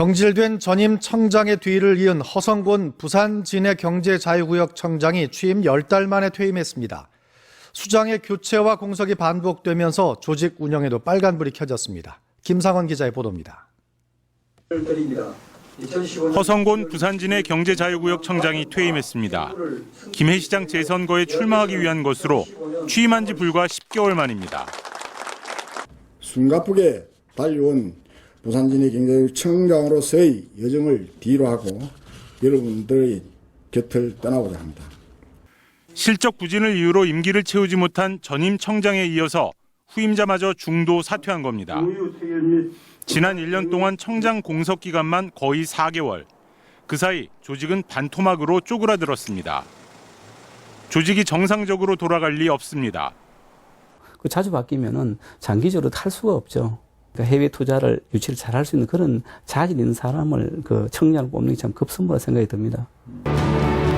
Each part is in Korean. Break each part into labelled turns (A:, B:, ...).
A: 경질된 전임 청장의 뒤를 이은 허성곤 부산 진해 경제자유구역 청장이 취임 10달 만에 퇴임했습니다. 수장의 교체와 공석이 반복되면서 조직 운영에도 빨간불이 켜졌습니다. 김상원 기자의 보도입니다.
B: 드립니다. 2015년
C: 허성곤 부산진해 경제자유구역 청장이 퇴임했습니다. 김해 시장 재선거에 출마하기 위한 것으로 취임한 지 불과 10개월 만입니다.
D: 숨가쁘게 달려온 부산진의 경제청장으로서의 여정을 뒤로 하고 여러분들의 곁을 떠나고자 합니다.
C: 실적 부진을 이유로 임기를 채우지 못한 전임 청장에 이어서 후임자마저 중도 사퇴한 겁니다. 지난 1년 동안 청장 공석 기간만 거의 4개월. 그 사이 조직은 반토막으로 쪼그라들었습니다. 조직이 정상적으로 돌아갈 리 없습니다.
E: 그 자주 바뀌면은 장기적으로 탈 수가 없죠. 그러니까 해외 투자를 유치를 잘 할 수 있는 그런 자질 있는 사람을 그 청년을 뽑는 게 참 급선무라 생각이 듭니다.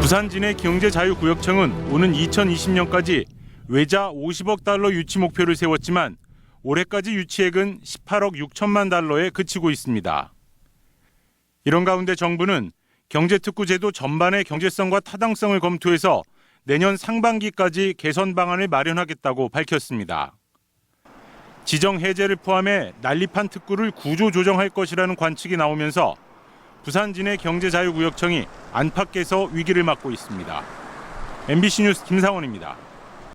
C: 부산 진해 경제자유구역청은 오는 2020년까지 외자 50억 달러 유치 목표를 세웠지만 올해까지 유치액은 18억 6천만 달러에 그치고 있습니다. 이런 가운데 정부는 경제특구제도 전반의 경제성과 타당성을 검토해서 내년 상반기까지 개선 방안을 마련하겠다고 밝혔습니다. 지정 해제를 포함해 난립한 특구를 구조 조정할 것이라는 관측이 나오면서 부산 진해 경제자유구역청이 안팎에서 위기를 맞고 있습니다. MBC 뉴스 김상원입니다.